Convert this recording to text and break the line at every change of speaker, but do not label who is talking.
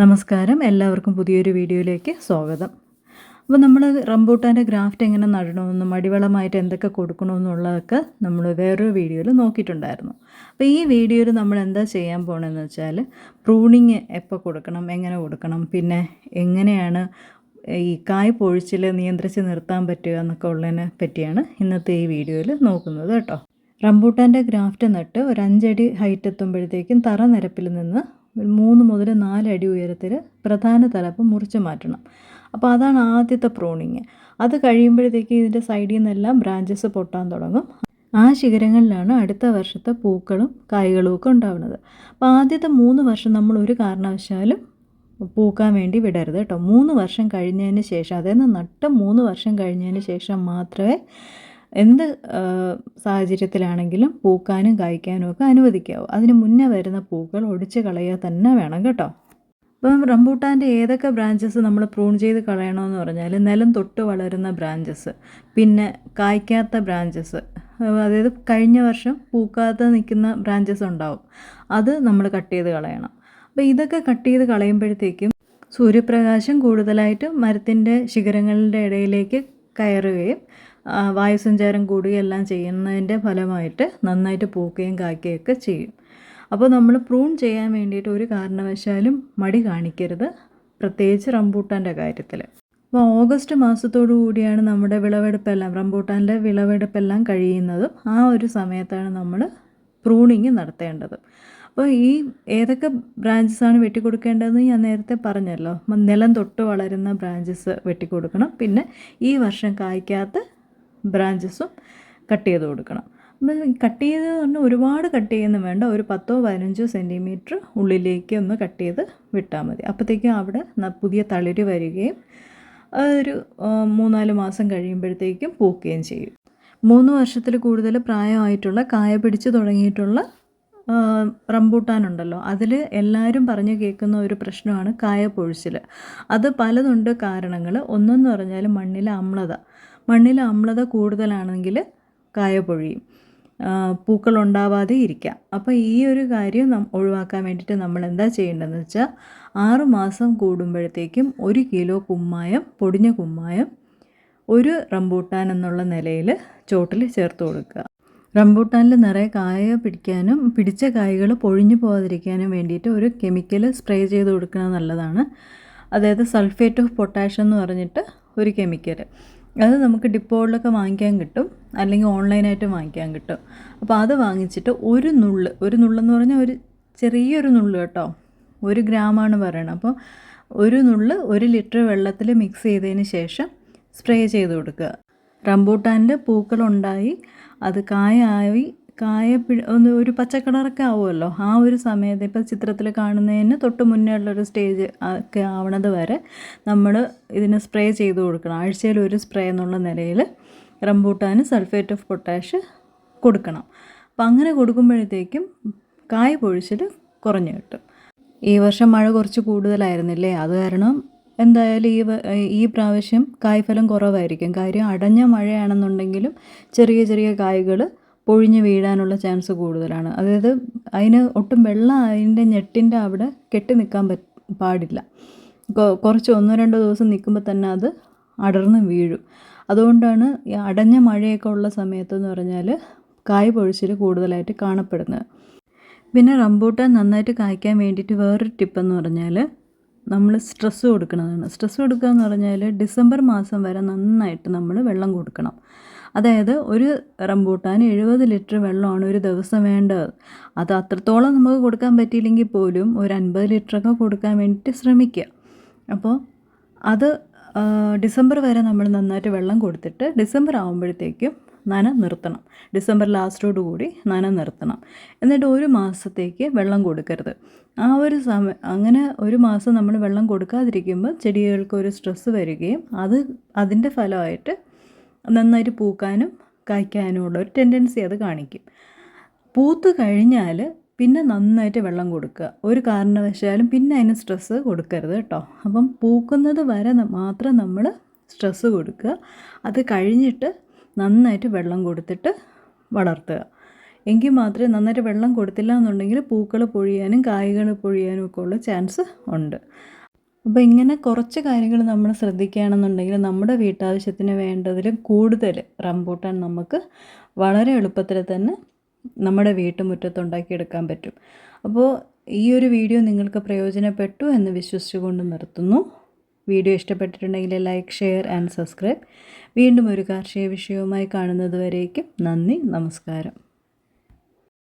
നമസ്കാരം. എല്ലാവർക്കും പുതിയൊരു വീഡിയോയിലേക്ക് സ്വാഗതം. അപ്പോൾ നമ്മൾ റംബൂട്ടാന്റെ ഗ്രാഫ്റ്റ് എങ്ങനെ നടണമെന്നും അടിവളമായിട്ട് എന്തൊക്കെ കൊടുക്കണമെന്നുള്ളതൊക്കെ നമ്മൾ വേറൊരു വീഡിയോയിൽ നോക്കിയിട്ടുണ്ടായിരുന്നു. അപ്പോൾ ഈ വീഡിയോയിൽ നമ്മൾ എന്താ ചെയ്യാൻ പോകണമെന്ന് വെച്ചാൽ പ്രൂണിങ് എപ്പോൾ കൊടുക്കണം എങ്ങനെ കൊടുക്കണം പിന്നെ എങ്ങനെയാണ് ഈ കായ് പൊഴിച്ചിൽ നിയന്ത്രിച്ച് നിർത്താൻ പറ്റുക എന്നൊക്കെ ഉള്ളതിനെ പറ്റിയാണ് ഇന്നത്തെ ഈ വീഡിയോയിൽ നോക്കുന്നത് കേട്ടോ. റംബൂട്ടാന്റെ ഗ്രാഫ്റ്റ് നട്ട് ഒരു അഞ്ചടി ഹൈറ്റ് എത്തുമ്പോഴത്തേക്കും തറ നിരപ്പിൽ നിന്ന് ഒരു മൂന്ന് മുതൽ നാലടി ഉയരത്തിൽ പ്രധാന തലപ്പ് മുറിച്ച് മാറ്റണം. അപ്പോൾ അതാണ് ആദ്യത്തെ പ്രോണിങ് അത് കഴിയുമ്പോഴത്തേക്ക് ഇതിന്റെ സൈഡിൽ നിന്നെല്ലാം ബ്രാഞ്ചസ് പൊട്ടാൻ തുടങ്ങും. ആ ശിഖരങ്ങളിലാണ് അടുത്ത വർഷത്തെ പൂക്കളും കായ്കളും ഒക്കെ ഉണ്ടാവുന്നത്. അപ്പോൾ ആദ്യത്തെ മൂന്ന് വർഷം നമ്മൾ ഒരു കാരണവശാലും പൂക്കാൻ വേണ്ടി വിടരുത് കേട്ടോ. മൂന്ന് വർഷം കഴിഞ്ഞതിന് ശേഷം അതായത് നട്ട മൂന്ന് വർഷം കഴിഞ്ഞതിന് ശേഷം മാത്രമേ എന്ത് സാഹചര്യത്തിലാണെങ്കിലും പൂക്കാനും കായ്ക്കാനും ഒക്കെ അനുവദിക്കാവൂ. അതിന് മുന്നേ വരുന്ന പൂക്കൾ ഒടിച്ച് കളയുക തന്നെ വേണം കേട്ടോ. ഇപ്പം റംബൂട്ടാന്റെ ഏതൊക്കെ ബ്രാഞ്ചസ് നമ്മൾ പ്രൂൺ ചെയ്ത് കളയണമെന്ന് പറഞ്ഞാൽ നിലം തൊട്ട് വളരുന്ന ബ്രാഞ്ചസ് പിന്നെ കായ്ക്കാത്ത ബ്രാഞ്ചസ് അതായത് കഴിഞ്ഞ വർഷം പൂക്കാതെ നിൽക്കുന്ന ബ്രാഞ്ചസ് ഉണ്ടാവും. അത് നമ്മൾ കട്ട് ചെയ്ത് കളയണം. അപ്പോൾ ഇതൊക്കെ കട്ട് ചെയ്ത് കളയുമ്പോഴത്തേക്കും സൂര്യപ്രകാശം കൂടുതലായിട്ട് മരത്തിന്റെ ശിഖരങ്ങളുടെ ഇടയിലേക്ക് കയറുകയും വായുസഞ്ചാരം കൂടുകയും എല്ലാം ചെയ്യുന്നതിന്റെ ഫലമായിട്ട് നന്നായിട്ട് പൂക്കുകയും കായ്ക്കുകയൊക്കെ ചെയ്യും. അപ്പോൾ നമ്മൾ പ്രൂൺ ചെയ്യാൻ വേണ്ടിയിട്ട് ഒരു കാരണവശാലും മടി കാണിക്കരുത്. പ്രത്യേകിച്ച് റംബൂട്ടാന്റെ കാര്യത്തിൽ. അപ്പോൾ ഓഗസ്റ്റ് മാസത്തോടു കൂടിയാണ് നമ്മുടെ വിളവെടുപ്പെല്ലാം റംബൂട്ടാന്റെ വിളവെടുപ്പെല്ലാം കഴിയുന്നതും ആ ഒരു സമയത്താണ് നമ്മൾ പ്രൂണിങ് നടത്തേണ്ടത്. അപ്പോൾ ഈ ഏതൊക്കെ ബ്രാഞ്ചസാണ് വെട്ടിക്കൊടുക്കേണ്ടതെന്ന് ഞാൻ നേരത്തെ പറഞ്ഞല്ലോ. നിലം തൊട്ട് വളരുന്ന ബ്രാഞ്ചസ് വെട്ടിക്കൊടുക്കണം. പിന്നെ ഈ വർഷം കായ്ക്കാത്ത ബ്രാഞ്ചസും കട്ട് ചെയ്ത് കൊടുക്കണം. അപ്പം കട്ട് ചെയ്ത് പറഞ്ഞാൽ ഒരുപാട് കട്ട് ചെയ്യുന്നു വേണ്ട. ഒരു പത്തോ പതിനഞ്ചോ സെന്റിമീറ്റർ ഉള്ളിലേക്ക് ഒന്ന് കട്ട് ചെയ്ത് വിട്ടാൽ മതി. അപ്പോഴത്തേക്കും അവിടെ പുതിയ തളിര് വരികയും ഒരു മൂന്നാൽ മാസം കഴിയുമ്പോഴത്തേക്കും പൂക്കുകയും ചെയ്യും. മൂന്ന് വർഷത്തിൽ കൂടുതൽ പ്രായമായിട്ടുള്ള കായ പിടിച്ച് തുടങ്ങിയിട്ടുള്ള റംബൂട്ടാനുണ്ടല്ലോ അതിൽ എല്ലാവരും പറഞ്ഞു കേൾക്കുന്ന ഒരു പ്രശ്നമാണ് കായ പൊഴിച്ചിൽ അത് പലതുണ്ട് കാരണങ്ങൾ ഒന്നെന്ന് പറഞ്ഞാൽ മണ്ണിലെ അമ്ലത. മണ്ണിലെ അമ്ലത കൂടുതലാണെങ്കിൽ കായ പൊഴിയും പൂക്കൾ ഉണ്ടാവാതെ ഇരിക്കാം. അപ്പോൾ ഈ ഒരു കാര്യം നം ഒഴിവാക്കാൻ വേണ്ടിയിട്ട് നമ്മൾ എന്താ ചെയ്യേണ്ടതെന്ന് വെച്ചാൽ ആറ് മാസം കൂടുമ്പോഴത്തേക്കും ഒരു കിലോ കുമ്മായം പൊടിഞ്ഞ കുമ്മായം ഒരു റംബൂട്ടാൻ എന്നുള്ള നിലയിൽ ചോട്ടിൽ ചേർത്ത് കൊടുക്കുക. റംബൂട്ടാനിൽ നിറയെ കായ പിടിക്കാനും പിടിച്ച കായകൾ പൊഴിഞ്ഞു പോകാതിരിക്കാനും വേണ്ടിയിട്ട് ഒരു കെമിക്കൽ സ്പ്രേ ചെയ്ത് കൊടുക്കുന്നത് നല്ലതാണ്. അതായത് സൾഫേറ്റ് ഓഫ് പൊട്ടാഷ്യം എന്ന് പറഞ്ഞിട്ട് ഒരു കെമിക്കൽ. അത് നമുക്ക് ഡിപ്പോകളിലൊക്കെ വാങ്ങിക്കാൻ കിട്ടും. അല്ലെങ്കിൽ ഓൺലൈനായിട്ട് വാങ്ങിക്കാൻ കിട്ടും. അപ്പോൾ അത് വാങ്ങിച്ചിട്ട് ഒരു നുള്ള് ഒരു നുള്ളെന്ന് പറഞ്ഞാൽ ഒരു ചെറിയൊരു നുള്ള് കേട്ടോ. ഒരു ഗ്രാമാണ് പറയണം അപ്പോൾ ഒരു നുള്ള് ഒരു ലിറ്റർ വെള്ളത്തിൽ മിക്സ് ചെയ്തതിന് ശേഷം സ്പ്രേ ചെയ്ത് കൊടുക്കുക. റംബൂട്ടാന്റെ പൂക്കളുണ്ടായി. അത് കായായി. കായ ഒന്ന് ഒരു പച്ചക്കളറൊക്കെ ആവുമല്ലോ. ആ ഒരു സമയത്ത് ഇപ്പോൾ ചിത്രത്തിൽ കാണുന്നതിന് തൊട്ട് മുന്നേ ഉള്ളൊരു സ്റ്റേജ് ഒക്കെ ആവണത് വരെ നമ്മൾ ഇതിന് സ്പ്രേ ചെയ്ത് കൊടുക്കണം. ആഴ്ചയിൽ ഒരു സ്പ്രേ എന്നുള്ള നിലയിൽ റംബൂട്ടാന് സൾഫേറ്റ് ഓഫ് പൊട്ടാഷ് കൊടുക്കണം. അപ്പം അങ്ങനെ കൊടുക്കുമ്പോഴത്തേക്കും കായ പൊഴിച്ചിൽ കുറഞ്ഞു കിട്ടും. ഈ വർഷം മഴ കുറച്ച് കൂടുതലായിരുന്നില്ലേ? അത് കാരണം എന്തായാലും ഈ ഈ പ്രാവശ്യം കായ്ഫലം കുറവായിരിക്കും. കാര്യം അടഞ്ഞ മഴയാണെന്നുണ്ടെങ്കിലും ചെറിയ ചെറിയ കായ്കൾ പൊഴിഞ്ഞ് വീഴാനുള്ള ചാൻസ് കൂടുതലാണ്. അതായത് അതിന് ഒട്ടും വെള്ളം അതിന്റെ ഞെട്ടിന്റെ അവിടെ കെട്ടി നിൽക്കാൻ പറ്റ പാടില്ല. കുറച്ച് ഒന്നോ രണ്ടോ ദിവസം നിൽക്കുമ്പോൾ തന്നെ അത് അടർന്ന് വീഴും. അതുകൊണ്ടാണ് ഈ അടഞ്ഞ മഴയൊക്കെ ഉള്ള സമയത്തെന്ന് പറഞ്ഞാൽ കായ് പൊഴിച്ചിൽ കൂടുതലായിട്ട് കാണപ്പെടുന്നത്. പിന്നെ റംബൂട്ടാൻ നന്നായിട്ട് കായ്ക്കാൻ വേണ്ടിയിട്ട് വേറൊരു ടിപ്പെന്ന് പറഞ്ഞാൽ നമ്മൾ സ്ട്രെസ് കൊടുക്കുന്നതാണ്. സ്ട്രെസ് കൊടുക്കുക എന്ന് പറഞ്ഞാൽ ഡിസംബർ മാസം വരെ നന്നായിട്ട് നമ്മൾ വെള്ളം കൊടുക്കണം. അതായത് ഒരു റംബൂട്ടാൻ എഴുപത് ലിറ്റർ വെള്ളമാണ് ഒരു ദിവസം വേണ്ടത്. അത് അത്രത്തോളം നമുക്ക് കൊടുക്കാൻ പറ്റിയില്ലെങ്കിൽ പോലും ഒരു അൻപത് ലിറ്ററൊക്കെ കൊടുക്കാൻ വേണ്ടിയിട്ട് ശ്രമിക്കുക. അപ്പോൾ അത് ഡിസംബർ വരെ നമ്മൾ നന്നായിട്ട് വെള്ളം കൊടുത്തിട്ട് ഡിസംബർ ആകുമ്പോഴത്തേക്കും നന നിർത്തണം. ഡിസംബർ ലാസ്റ്റോടു കൂടി നന നിർത്തണം. എന്നിട്ട് ഒരു മാസത്തേക്ക് വെള്ളം കൊടുക്കരുത്. ആ ഒരു സമയം അങ്ങനെ ഒരു മാസം നമ്മൾ വെള്ളം കൊടുക്കാതിരിക്കുമ്പോൾ ചെടികൾക്ക് ഒരു സ്ട്രെസ്സ് വരികയും അത് അതിന്റെ ഫലമായിട്ട് നന്നായിട്ട് പൂക്കാനും കായ്ക്കാനും ഉള്ള ഒരു ടെൻഡൻസി അത് കാണിക്കും. പൂത്ത് കഴിഞ്ഞാൽ പിന്നെ നന്നായിട്ട് വെള്ളം കൊടുക്കുക. ഒരു കാരണവശാലും പിന്നെ അതിന് സ്ട്രെസ്സ് കൊടുക്കരുത് കേട്ടോ. അപ്പം പൂക്കുന്നത് വരെ മാത്രം നമ്മൾ സ്ട്രെസ്സ് കൊടുക്കുക. അത് കഴിഞ്ഞിട്ട് നന്നായിട്ട് വെള്ളം കൊടുത്തിട്ട് വളർത്തുക. എങ്കിൽ മാത്രമേ നന്നായിട്ട് വെള്ളം കൊടുത്തില്ല എന്നുണ്ടെങ്കിൽ പൂക്കൾ പൊഴിയാനും കായ്കൾ പൊഴിയാനും ഒക്കെ ഉള്ള ചാൻസ് ഉണ്ട്. അപ്പോൾ ഇങ്ങനെ കുറച്ച് കാര്യങ്ങൾ നമ്മൾ ശ്രദ്ധിക്കുകയാണെന്നുണ്ടെങ്കിൽ നമ്മുടെ വീട്ടാവശ്യത്തിന് വേണ്ടതിലും കൂടുതൽ റംബൂട്ടാൻ നമുക്ക് വളരെ എളുപ്പത്തിൽ തന്നെ നമ്മുടെ വീട്ടുമുറ്റത്ത് ഉണ്ടാക്കിയെടുക്കാൻ പറ്റും. അപ്പോൾ ഈ ഒരു വീഡിയോ നിങ്ങൾക്ക് പ്രയോജനപ്പെട്ടു എന്ന് വിശ്വസിച്ചുകൊണ്ട് നിർത്തുന്നു. വീഡിയോ ഇഷ്ടപ്പെട്ടിട്ടുണ്ടെങ്കിൽ ലൈക്ക് ഷെയർ ആൻഡ് സബ്സ്ക്രൈബ്. വീണ്ടും ഒരു കാർഷിക വിഷയവുമായി കാണുന്നതുവരേക്കും നന്ദി നമസ്കാരം.